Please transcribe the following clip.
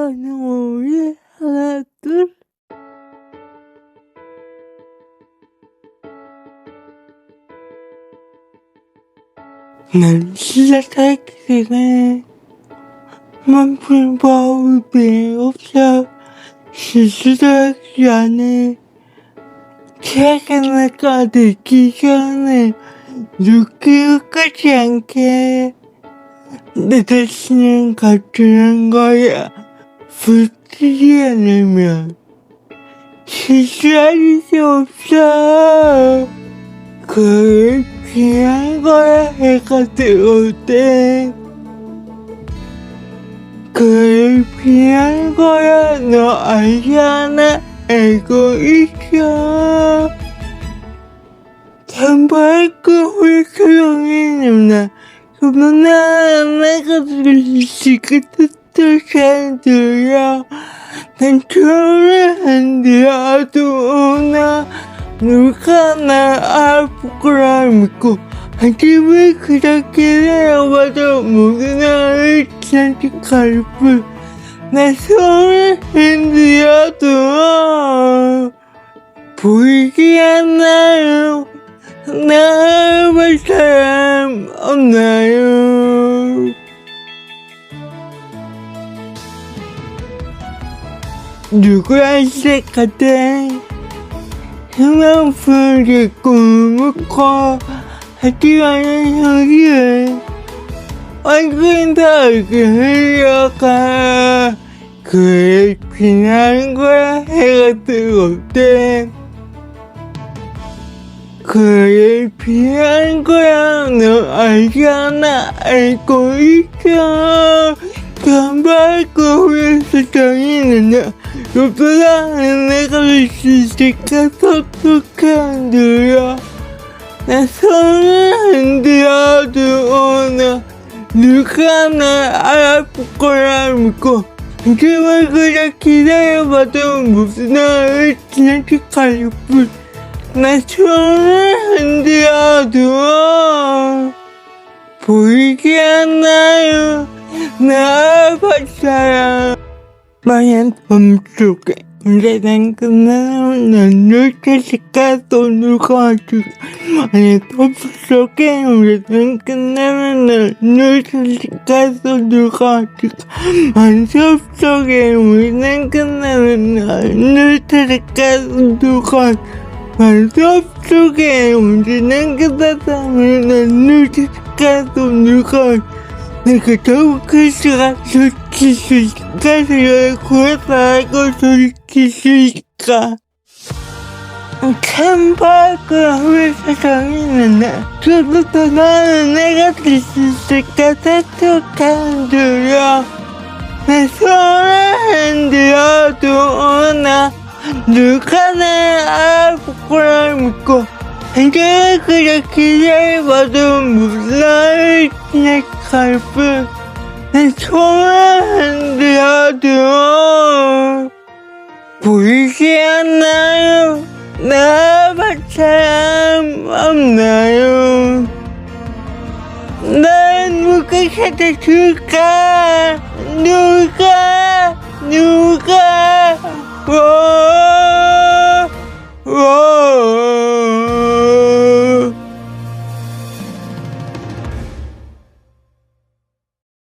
가는 우리 하나 둘. 난 시작하기는 만품 바울이 없어. 시작하기 전에 최근에까지 기간을 느끼고 끝지 않게 내 자신을 갖추는 거야 붙이지 않으면 실수할 수 없어. 그걸 피한 거야 해가 뜨거울 때. 그걸 피한 거야 너 알지 않아 알고 있어. 잠발고 훌륭히 누나. 그러나 내가 들을 수끝 잘 들려 난 처음에 안 들어도 나 누가 나 부끄러워 믿고 하지만 그렇게 내려봐도 모든 나를 선택할 뿐. 내 손을 흔들어도 보이지 않나요? 누구한테 같은 희망풀을 꿈꿔. 하지만 여기에 얼굴 다 얼굴 흘려가. 피하는 거야 해가 뜨거울 때. 그를 피하는 거야 너 알지 않아? 알고 있어. 단발고 위에서 정이는 나 너보다 내가 있을까 똑똑한 들어 내 손을 흔들어도 나 누가 날 알아볼 믿고 하지만 그냥 기다려봐도 무슨 나를 지나치갈 뿐. 내 손을 흔들어도 보이지 않나요? 톱속 에 언제든 끝나면 난 펼칠까 돈을 가지고 안섭 속에 우리는 끝나면 난 펼칠까 돈을 가지고 안 섭 속에 우리는 끝나면 난 펼칠까 돈을 가지고 내가 더욱 클수가 솔직히 수 있을까? 내가 구해서 알고 솔직히 수 있을까? 참 밝고 왜 세상에는 나 저부터 나는 내가 될수 있을 까? taktuk한 두려 내 손을 흔들어도 나 누가